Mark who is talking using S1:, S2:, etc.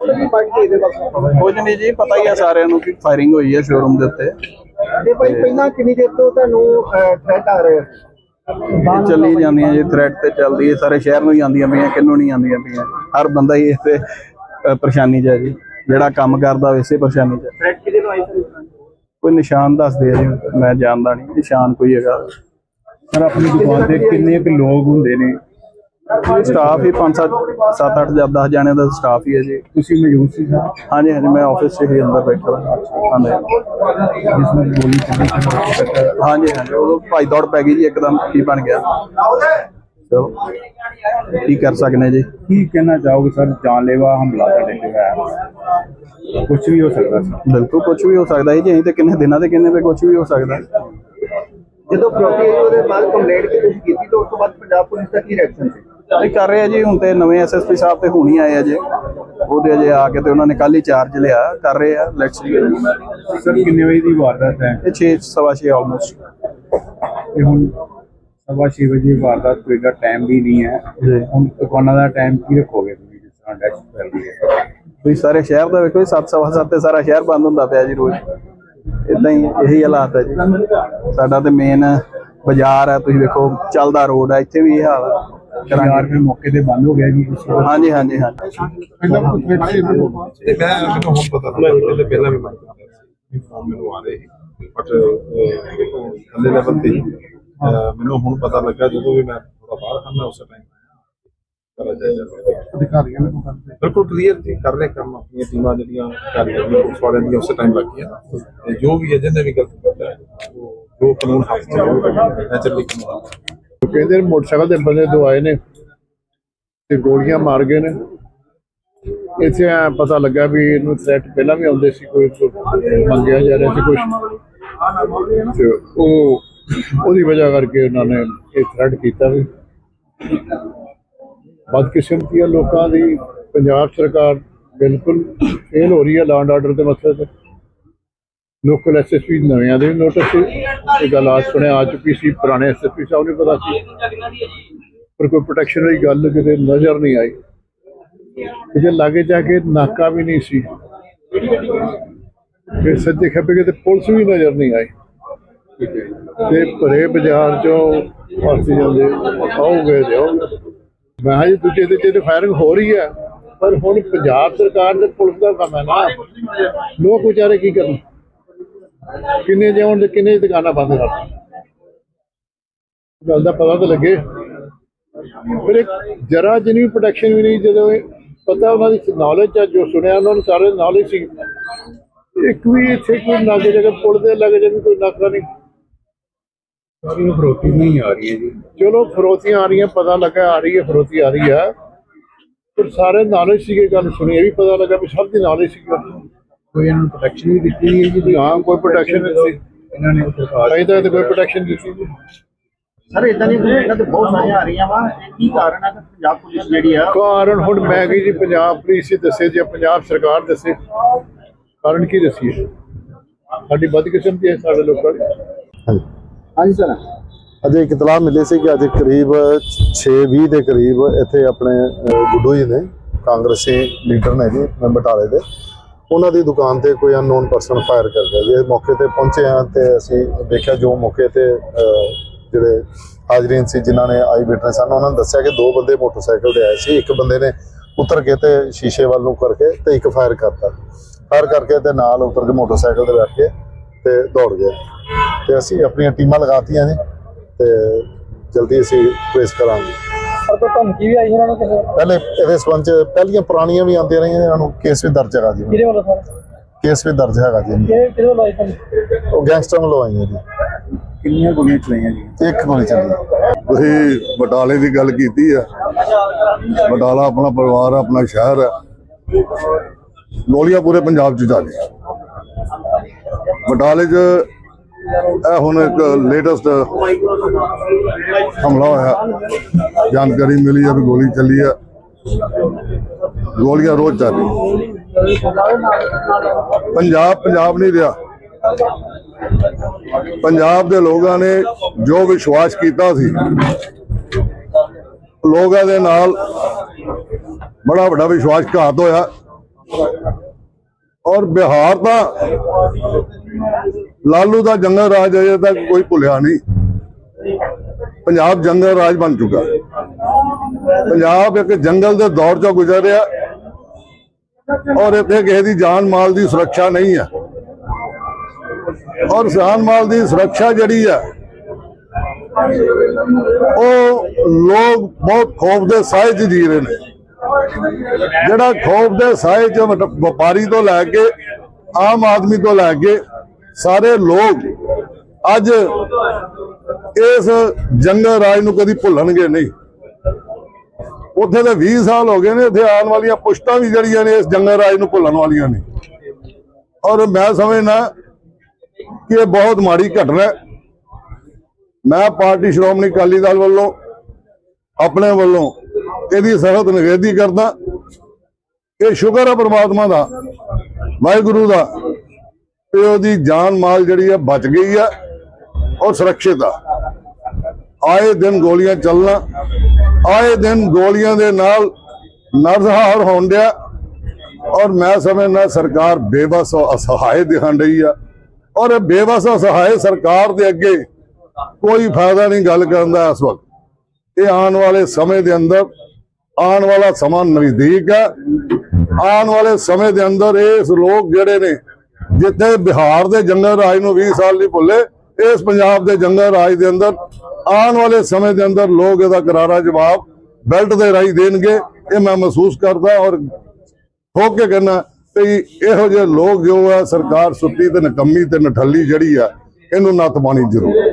S1: ਕੁਝ ਨਹੀਂ ਜੀ ਪਤਾ ਹੀ ਆ ਸਾਰਿਆਂ ਨੂੰ ਕਿ ਫਾਇਰਿੰਗ ਹੋਈ ਹੈ ਸ਼ੋਰੂਮ ਦੇ ਉੱਤੇ।
S2: ਤੇ ਭਾਈ ਪਹਿਲਾਂ ਕਿੰਨੀ ਦੇਰ ਤੋਂ ਤੁਹਾਨੂੰ ਥ੍ਰੈਟ ਆ ਰਿਹਾ
S1: ਇਹ ਚੱਲੀ ਜਾਂਦੀਆਂ ਜੀ ਥ੍ਰੈਟ ਤੇ ਚੱਲਦੀ ਹੈ ਸਾਰੇ ਸ਼ਹਿਰ ਨੂੰ ਹੀ ਆਉਂਦੀਆਂ ਪਈਆਂ ਕਿੰਨੂੰ ਨਹੀਂ ਆਉਂਦੀਆਂ ਪਈਆਂ। ਹਰ ਬੰਦਾ ਹੀ ਇਸ ਤੇ ਪਰੇਸ਼ਾਨੀ 'ਚ ਹੈ ਜੀ। ਜਿਹੜਾ ਕੰਮ ਕਰਦਾ ਵੈਸੇ ਪਰੇਸ਼ਾਨੀ 'ਚ।
S2: ਥ੍ਰੈਟ ਕਿਹਦੇ ਤੋਂ ਆਈ ਸਰ
S1: ਕੋਈ ਨਿਸ਼ਾਨ ਦੱਸਦੇ ਆ ਜੀ ਮੈਂ ਜਾਣਦਾ ਨਹੀਂ ਨਿਸ਼ਾਨ ਕੋਈ ਹੈਗਾ।
S3: ਸਰ ਆਪਣੀ ਦੁਕਾਨ ਤੇ ਕਿੰਨੇ ਕੁ ਲੋਕ ਹੁੰਦੇ ਨੇ?
S1: ਸਟਾਫ ਹੀ 5 7 7 8 ਜਾਂ 10 ਜਾਣਿਆਂ ਦਾ ਸਟਾਫ ਹੀ ਹੈ ਜੀ।
S3: ਤੁਸੀਂ ਮੌਜੂਦ ਸੀ ਸਰ
S1: ਹਾਂਜੀ ਹਾਂਜੀ ਮੈਂ ਆਫਿਸ 'ਚ ਹੀ ਅੰਦਰ ਬੈਠਾ ਹਾਂ। ਹਾਂਜੀ।
S3: ਜਿਸ ਨੂੰ ਗੋਲੀ ਚੱਲੀ
S1: ਹਾਂਜੀ ਹਾਂਜੀ ਉਹ ਭਾਈ ਦੌੜ ਪੈ ਗਈ ਜੀ ਇੱਕਦਮ ਕੀ ਬਣ ਗਿਆ। ਚਲੋ ਕੀ ਕਰ ਸਕਨੇ ਜੀ?
S3: ਕੀ ਕਹਿਣਾ ਚਾਹੋਗੇ ਸਰ? ਜਾਨਲੇਵਾ ਹਮਲਾ ਤੁਹਾਡੇ ਤੇ ਹੋਇਆ। ਕੁਝ ਵੀ ਹੋ ਸਕਦਾ ਸੀ।
S1: ਬਿਲਕੁਲ ਕੁਝ ਵੀ ਹੋ ਸਕਦਾ ਹੈ ਜੀ ਅਸੀਂ ਤੇ ਕਿੰਨੇ ਦਿਨਾਂ ਦੇ ਕਿੰਨੇ ਵੇ ਕੁਝ ਵੀ ਹੋ ਸਕਦਾ। ਹੈ।
S2: ਜਦੋਂ ਪ੍ਰੋਪਰਟੀ ਉਹਦੇ ਬਾਅਦ ਕੰਪਲੇਂਟ ਕੀਤੀ ਤਾਂ ਉਸ ਤੋਂ ਬਾਅਦ ਪੰਜਾਬ ਪੁਲਿਸ ਦਾ ਕੀ ਰਿਐਕਸ਼ਨ ਸੀ?
S1: ਇਹ ਕਰ ਰਹੇ ਆ ਜੀ ਹੁਣ ਤੇ ਨਵੇਂ ਐਸਐਸਪੀ ਸਾਹਿਬ ਤੇ ਹੁਣੀ ਆਏ ਆ ਜੀ। ਉਹਦੇ ਅਜੇ ਆ ਕੇ ਤੇ ਉਹਨਾਂ ਨੇ ਕੱਲ ਹੀ ਚਾਰਜ ਲਿਆ ਕਰ ਰਹੇ ਆ ਲੈਟਸ ਸੀ
S3: ਸਰ ਕਿੰਨੇ ਵਜੇ ਦੀ ਵਾਰਦਾਤ ਹੈ?
S1: ਇਹ 6 ਸਵਾ 6 ਆਲਮੋਸਟ
S3: ਤੇ ਹੁਣ ਸਵਾ ਵਜੇ ਵਾਰਦਾਤ ਕੋਈ ਦਾ ਟਾਈਮ ਵੀ ਨਹੀਂ ਹੈ। ਹੁਣ ਦੁਕਾਨਾਂ ਦਾ ਟਾਈਮ ਕੀ ਰੱਖੋਗੇ ਤੁਸੀਂ ਜਿਸ ਤਰ੍ਹਾਂ ਕਰ ਰਹੀ ਹੈ?
S1: ਤੁਸੀਂ ਸਾਰੇ ਸ਼ਹਿਰ ਦਾ ਵੇਖੋ 7 ਸਵਾ 7 ਤੇ ਸਾਰਾ ਸ਼ਹਿਰ ਬੰਦ ਹੁੰਦਾ ਪਿਆ ਜੀ ਰੋਜ਼। ਇਦਾਂ ਹੀ ਇਹੀ ਹਾਲਾਤ ਹੈ ਜੀ। ਸਾਡਾ ਤੇ ਮੇਨ ਬਾਜ਼ਾਰ ਹੈ ਤੁਸੀਂ ਵੇਖੋ ਚੱਲਦਾ ਰੋਡ ਹੈ ਇੱਥੇ ਵੀ ਇਹ ਹਾਲ ਹੈ।
S3: ਯਾਰ ਫਿਰ ਮੌਕੇ ਤੇ ਬੰਦ ਹੋ ਗਿਆ ਜੀ
S1: ਹਾਂਜੀ ਹਾਂਜੀ ਹਾਂਜੀ।
S4: ਤੇ ਮੈਂ ਮੈਨੂੰ ਹੁਣ ਪਤਾ ਲੱਗਾ ਕਿ ਪਹਿਲਾਂ ਵੀ ਮੈਂ ਫੋਨ ਮੈਨੂੰ ਆ ਰਹੇ ਸੀ। ਬਟ ਥੱਲੇ ਲੈਵਲ ਤੇ ਹੀ, ਮੈਨੂੰ ਹੁਣ ਪਤਾ ਲੱਗਾ ਜਦੋਂ ਵੀ ਮੈਂ ਥੋੜਾ ਬਾਹਰ ਹਾਂ ਮੈਂ ਉਸੇ ਟਾਈਮ
S3: ਅਧਿਕਾਰੀਆਂ ਨੇ ਕਰਦੇ
S4: ਬਿਲਕੁਲ ਕਲੀਅਰ ਜੀ ਕਰ ਰਹੇ ਕੰਮ ਆਪਣੀਆਂ ਟੀਮਾਂ ਜਿਹੜੀਆਂ ਕਰ ਰਹੀਆਂ ਨੇ ਪੁਲਿਸ ਵਾਲਿਆਂ ਦੀਆਂ ਉਸੇ ਟਾਈਮ ਲੱਗੀਆਂ। ਤੇ ਜੋ ਵੀ ਹੈ ਜਿਹਨੇ ਵੀ ਗਲਤ ਕੀਤਾ ਹੈ ਉਹ ਜੋ ਕਾਨੂੰਨ ਹੱਥ ਚ ਹੋਵੇ ਨੈਚੁਰਲੀ ਕਾਨੂੰਨ
S5: ਕਹਿੰਦੇ ਨੇ ਮੋਟਰਸਾਈਕਲ ਦੇ ਬੰਦੇ ਦੋ ਆਏ ਨੇ ਤੇ ਗੋਲੀਆਂ ਮਾਰ ਗਏ ਨੇ। ਇੱਥੇ ਐਂ ਪਤਾ ਲੱਗਾ ਵੀ ਇਹਨੂੰ ਥ੍ਰੈਟ ਪਹਿਲਾਂ ਵੀ ਆਉਂਦੇ ਸੀ, ਕੋਈ ਮੰਗਿਆ ਜਾ ਰਿਹਾ ਸੀ ਕੁਝ ਤੇ ਉਹ, ਉਹਦੀ ਵਜ੍ਹਾ ਕਰਕੇ ਉਹਨਾਂ ਨੇ ਇਹ ਥ੍ਰੈਟ ਕੀਤਾ ਵੀ। ਬਦਕਿਸਮਤੀ ਆ ਲੋਕਾਂ ਦੀ। ਪੰਜਾਬ ਸਰਕਾਰ ਬਿਲਕੁਲ ਫੇਲ ਹੋ ਰਹੀ ਹੈ ਲਾਂਡ ਆਰਡਰ ਦੇ ਮਸਲੇ ਤੇ। ਲੋਕਲ ਐਸਐਸਪੀ ਨਵਿਆਂ ਦੇ ਵੀ ਨੋਟਿਸ ਸੀ ਇਹ ਗੱਲ ਆ ਸੁਣਿਆ, ਆ ਚੁੱਕੀ ਸੀ, ਪੁਰਾਣੇ ਐਸਐਸਪੀ ਸਾਹਿਬ ਨੂੰ ਪਤਾ ਸੀ। ਪਰ ਕੋਈ ਪ੍ਰੋਟੈਕਸ਼ਨ ਵਾਲੀ ਗੱਲ ਕਿਤੇ ਨਜ਼ਰ ਨਹੀਂ ਆਈ। ਜੇ ਲਾਗੇ ਜਾ ਕੇ ਨਾਕਾ ਵੀ ਨਹੀਂ ਸੀ। ਫਿਰ ਸੱਜੇ ਖੱਬੇ ਕਿਤੇ ਪੁਲਿਸ ਵੀ ਨਜ਼ਰ ਨਹੀਂ ਆਈ। ਤੇ ਭਰੇ ਬਾਜ਼ਾਰ ਚੋਂ ਫਸ ਜਾਂਦੇ ਆਉਗੇ ਤੇ ਮੈਂ ਕਿਹਾ ਜੀ ਦੂਜੇ ਦੇ ਤੇ ਫਾਇਰਿੰਗ ਹੋ ਰਹੀ ਹੈ, ਪਰ ਹੁਣ ਪੰਜਾਬ ਸਰਕਾਰ ਤੇ ਪੁਲਿਸ ਦਾ ਕੰਮ ਹੈ ਨਾ। ਲੋਕ ਵਿਚਾਰੇ ਕੀ ਕਰਨ? ਕਿੰਨੇ ਜਾਉਣ ਤੇ ਕਿੰਨੇ ਦੁਕਾਨਾਂ ਬੰਦ ਕਰ ਗੱਲ ਦਾ ਪਤਾ ਤਾਂ ਲੱਗੇ। ਪਰ ਇੱਕ ਜਰਾ ਜਿੰਨੀ ਪ੍ਰੋਟੈਕਸ਼ਨ ਵੀ ਨਹੀਂ ਜਦੋਂ ਪਤਾ ਉਹਨਾਂ ਦੀ ਨੌਲੇਜ ਆ ਜੋ ਸੁਣਿਆ ਉਹਨਾਂ ਨੂੰ ਸਾਰੇ ਨੌਲੇਜ ਸੀ। ਇੱਕ ਵੀ ਇੱਥੇ ਕੋਈ ਨਾਗੇ ਜਗ੍ਹਾ ਪੁਲ ਦੇ ਲੱਗੇ ਜੇ ਕੋਈ ਨਾਕਾ ਨਹੀਂ।
S3: ਸਾਰੀ ਫਰੋਤੀ ਨਹੀਂ ਆ ਰਹੀ ਹੈ ਜੀ।
S5: ਚਲੋ ਫਰੋਤੀਆਂ ਆ ਰਹੀਆਂ ਪਤਾ ਲੱਗਾ ਆ ਰਹੀ ਹੈ ਫਰੋਤੀ ਆ ਰਹੀ ਹੈ। ਪਰ ਸਾਰੇ ਨੌਲੇਜ ਸੀਗੇ ਗੱਲ ਸੁਣੀ ਇਹ ਵੀ ਪਤਾ ਲੱਗਾ ਵੀ ਸਭ ਦੀ ਨੌਲੇਜ ਸੀ
S3: ਕੋਈ ਇਹਨਾਂ ਨੂੰ ਪ੍ਰੋਟੈਕਸ਼ਨ ਵੀ ਦਿੱਤੀ ਨਹੀਂ ਹੈ ਜੀ।
S5: ਹਾਂ ਕੋਈ ਪ੍ਰੋਟੈਕਸ਼ਨ ਨਹੀਂ ਸੀ
S3: ਇਹਨਾਂ ਨੇ ਦਰਖਾਸਤ
S5: ਤੱਕ ਤਾਂ ਕੋਈ ਪ੍ਰੋਟੈਕਸ਼ਨ ਨਹੀਂ ਸੀ।
S2: ਸਰ ਇਦਾਂ ਦੀਆਂ ਕੰਪਲੇਂਟਾਂ ਤੇ ਬਹੁਤ ਸਾਰੀਆਂ ਆ ਰਹੀਆਂ ਵਾ। ਇਹ ਕੀ ਕਾਰਨ ਹੈ ਕਿ ਪੰਜਾਬ ਪੁਲਿਸ ਜਿਹੜੀ ਆ
S5: ਕਾਰਨ ਹੁਣ ਮੈਂ ਕਹੀ ਜੀ ਪੰਜਾਬ ਪੁਲਿਸ ਹੀ ਦੱਸੇ ਜਾਂ ਪੰਜਾਬ ਸਰਕਾਰ ਦੱਸੇ। ਕਾਰਨ ਕੀ ਦੱਸੀਏ? ਸਾਡੀ ਬਦਕਿਸਮਤੀ ਹੈ ਸਾਡੇ ਲੋਕਾਂ ਦੀ।
S2: ਹਾਂਜੀ। ਸਰ।
S6: ਅੱਜ ਇੱਕ ਇਤਲਾਹ ਮਿਲੀ ਸੀ ਕਿ ਅੱਜ ਕਰੀਬ 6:20 ਦੇ ਕਰੀਬ ਇੱਥੇ ਆਪਣੇ ਅਹ, ਗੁੱਡੂ ਜੀ ਨੇ ਕਾਂਗਰਸੀ ਲੀਡਰ ਨੇ ਜੀ ਮੈਂ ਬਟਾਲੇ ਦੇ। ਉਹਨਾਂ ਦੀ ਦੁਕਾਨ ਤੇ ਕੋਈ ਅਨਨੋਨ ਪਰਸਨ ਫਾਇਰ ਕਰ ਗਿਆ। ਜੇ ਮੌਕੇ ਤੇ ਪਹੁੰਚੇ ਹਾਂ ਤੇ ਅਸੀਂ ਦੇਖਿਆ ਜੋ ਮੌਕੇ ਤੇ ਜਿਹੜੇ ਹਾਜ਼ਰੀਨ ਸੀ ਜਿਨ੍ਹਾਂ ਨੇ ਆਈ ਵਿਟਨੈਸ ਸਨ ਉਹਨਾਂ ਨੇ ਦੱਸਿਆ ਕਿ ਦੋ ਬੰਦੇ ਮੋਟਰਸਾਈਕਲ ਤੇ ਆਏ ਸੀ। ਇੱਕ ਬੰਦੇ ਨੇ ਉਤਰ ਕੇ ਤੇ ਸ਼ੀਸ਼ੇ ਵੱਲ ਨੂੰ ਕਰਕੇ ਤੇ ਇੱਕ ਫਾਇਰ ਕਰਤਾ। ਫਾਇਰ ਕਰਕੇ ਤੇ ਨਾਲ ਉਤਰ ਕੇ ਮੋਟਰਸਾਈਕਲ ਤੇ ਬੈਠ ਕੇ ਤੇ ਦੌੜ ਗਏ। ਤੇ ਅਸੀਂ ਆਪਣੀਆਂ ਟੀਮਾਂ ਲਗਾਤੀਆਂ ਨੇ ਤੇ ਜਲਦੀ ਅਸੀਂ ਟ੍ਰੇਸ ਕਰਾਂਗੇ।
S2: ਕੋਈ ਧਮਕੀ ਵੀ ਆਈ ਇਹਨਾਂ ਨੂੰ ਕਿਸੇ
S6: ਪਹਿਲੇ ਇਹਦੇ ਸੰਬੰਧ ਚ ਪਹਿਲੀਆਂ ਪੁਰਾਣੀਆਂ ਵੀ ਆਉਂਦੀਆਂ ਰਹੀਆਂ ਇਹਨਾਂ ਨੂੰ ਕੇਸ ਵੀ ਦਰਜ ਹੈਗਾ ਜੀ।
S2: ਕਿਹਦੇ ਵੱਲੋਂ ਸਰ?
S6: ਕੇਸ ਵੀ ਦਰਜ ਹੈਗਾ ਜੀ।
S2: ਕਿਹਦੇ ਕਿਹਦੇ ਵੱਲੋਂ ਆਈ ਤੁਹਾਨੂੰ
S6: ਉਹ ਗੈਂਗਸਟਰ ਵੱਲੋਂ ਆਈਆਂ ਜੀ।
S3: ਕਿੰਨੀਆਂ ਗੋਲੀਆਂ ਚਲਾਈਆਂ ਜੀ?
S6: ਇੱਕ ਗੋਲੀ ਚੱਲੀ।
S7: ਤੁਸੀਂ ਬਟਾਲੇ ਦੀ ਗੱਲ ਕੀਤੀ ਆ। ਬਟਾਲਾ ਆਪਣਾ ਪਰਿਵਾਰ ਆ ਆਪਣਾ ਸ਼ਹਿਰ ਹੈ ਗੋਲੀਆਂ ਪੂਰੇ ਪੰਜਾਬ 'ਚ ਚੱਲੀਆਂ। ਬਟਾਲੇ 'ਚ ਇਹ ਹੁਣ ਇੱਕ ਲੇਟੈਸਟ ਹਮਲਾ ਹੋਇਆ। ਜਾਣਕਾਰੀ ਮਿਲੀ ਹੈ ਵੀ ਗੋਲੀ ਚੱਲੀ ਹੈ। ਗੋਲੀਆਂ ਰੋਜ਼ ਚੱਲ ਰਹੀਆਂ। ਪੰਜਾਬ ਪੰਜਾਬ ਨਹੀਂ ਰਿਹਾ। ਪੰਜਾਬ ਦੇ ਲੋਕਾਂ ਨੇ ਜੋ ਵਿਸ਼ਵਾਸ ਕੀਤਾ ਸੀ, ਲੋਕਾਂ ਦੇ ਨਾਲ ਬੜਾ ਵੱਡਾ ਵਿਸ਼ਵਾਸਘਾਤ ਹੋਇਆ। ਔਰ ਬਿਹਾਰ ਦਾ ਲਾਲੂ ਦਾ ਜੰਗਲ ਰਾਜ ਅਜੇ ਤੱਕ ਕੋਈ ਭੁੱਲਿਆ ਨਹੀਂ। ਪੰਜਾਬ ਜੰਗਲ ਰਾਜ ਬਣ ਚੁੱਕਾ। ਪੰਜਾਬ ਇੱਕ ਜੰਗਲ ਦੇ ਦੌਰ ਚੋਂ ਗੁਜ਼ਰ ਰਿਹਾ ਔਰ ਇੱਥੇ ਕਿਸੇ ਦੀ ਜਾਨ ਮਾਲ ਦੀ ਸੁਰੱਖਿਆ ਨਹੀਂ ਹੈ। ਔਰ ਜਾਨ ਮਾਲ ਦੀ ਸੁਰੱਖਿਆ ਜਿਹੜੀ ਹੈ ਉਹ ਲੋਕ ਬਹੁਤ ਖੌਫ ਦੇ ਸਾਏ 'ਚ ਜੀ ਰਹੇ ਨੇ। ਜਿਹੜਾ ਖੌਫ ਦੇ ਸਾਏ 'ਚ ਵਪਾਰੀ ਤੋਂ ਲੈ ਕੇ ਆਮ ਆਦਮੀ ਤੋਂ ਲੈ ਕੇ ਸਾਰੇ ਲੋਕ ਅੱਜ ਇਸ ਜੰਗਲ ਰਾਜ ਨੂੰ ਕਦੀ ਭੁੱਲਣਗੇ ਨਹੀਂ। ਉੱਥੇ ਤਾਂ 20 ਸਾਲ ਹੋ ਗਏ ਨੇ, ਇੱਥੇ ਆਉਣ ਵਾਲੀਆਂ ਪੁਸ਼ਤਾਂ ਵੀ ਜਿਹੜੀਆਂ ਨੇ ਇਸ ਜੰਗਲ ਰਾਜ ਨੂੰ ਭੁੱਲਣ ਵਾਲੀਆਂ ਨੇ। ਔਰ ਮੈਂ ਸਮਝਦਾ ਕਿ ਇਹ ਬਹੁਤ ਮਾੜੀ ਘਟਨਾ ਹੈ। ਮੈਂ ਪਾਰਟੀ ਸ਼੍ਰੋਮਣੀ ਅਕਾਲੀ ਦਲ ਵੱਲੋਂ ਆਪਣੇ ਵੱਲੋਂ ਇਹਦੀ ਸਖਤ ਨਿਖੇਧੀ ਕਰਦਾ। ਇਹ ਸ਼ੁਕਰ ਹੈ ਪ੍ਰਮਾਤਮਾ ਦਾ, ਵਾਹਿਗੁਰੂ ਦਾ ਕਿ ਉਹਦੀ ਜਾਨ ਮਾਲ ਜਿਹੜੀ ਆ ਬਚ ਗਈ ਆ ਔਰ ਸੁਰੱਖਿਅਤ ਆ। ਆਏ ਦਿਨ ਗੋਲੀਆਂ ਚੱਲਣਾ, ਆਏ ਦਿਨ ਗੋਲੀਆਂ ਦੇ ਨਾਲ ਨਰਜ਼ਹਾਰ ਹੋਣ ਡਿਆ ਔਰ ਮੈਂ ਸਮਝਣਾ ਸਰਕਾਰ ਬੇਬਸ ਔਰ ਦਿਖਣ ਰਹੀ ਆ। ਔਰ ਇਹ ਬੇਬਸ ਅਸਹਾਏ ਸਰਕਾਰ ਦੇ ਅੱਗੇ ਕੋਈ ਫਾਇਦਾ ਨਹੀਂ ਗੱਲ ਕਰਨ ਦਾ ਇਸ ਵਕਤ। ਇਹ ਆਉਣ ਵਾਲੇ ਸਮੇਂ ਦੇ ਅੰਦਰ, ਆਉਣ ਵਾਲਾ ਸਮਾਂ ਨਜ਼ਦੀਕ ਹੈ ਆਉਣ ਵਾਲੇ ਸਮੇਂ ਦੇ ਅੰਦਰ ਇਸ ਲੋਕ ਜਿਹੜੇ ਨੇ ਜਿੱਥੇ ਬਿਹਾਰ ਦੇ ਜੰਗਲ ਰਾਜ ਨੂੰ 20 ਸਾਲ ਨਹੀਂ ਭੁੱਲੇ, ਇਸ ਪੰਜਾਬ ਦੇ ਜੰਗਲ ਰਾਜ ਦੇ ਅੰਦਰ ਆਉਣ ਵਾਲੇ ਸਮੇਂ ਦੇ ਅੰਦਰ ਲੋਕ ਇਹਦਾ ਕਰਾਰਾ ਜਵਾਬ ਬੈਲਟ ਦੇ ਰਾਈ ਦੇਣਗੇ, ਇਹ ਮੈਂ ਮਹਿਸੂਸ ਕਰਦਾ ਔਰ ਠੋਕ ਕੇ ਕਹਿੰਦਾ ਵੀ ਇਹੋ ਜਿਹੇ ਲੋਕ ਜੋ ਆ, ਸਰਕਾਰ ਸੁੱਤੀ ਤੇ ਨਕੰਮੀ ਤੇ ਨਠੱਲੀ ਜਿਹੜੀ ਆ, ਇਹਨੂੰ ਨੱਥ ਪਾਣੀ ਜ਼ਰੂਰ।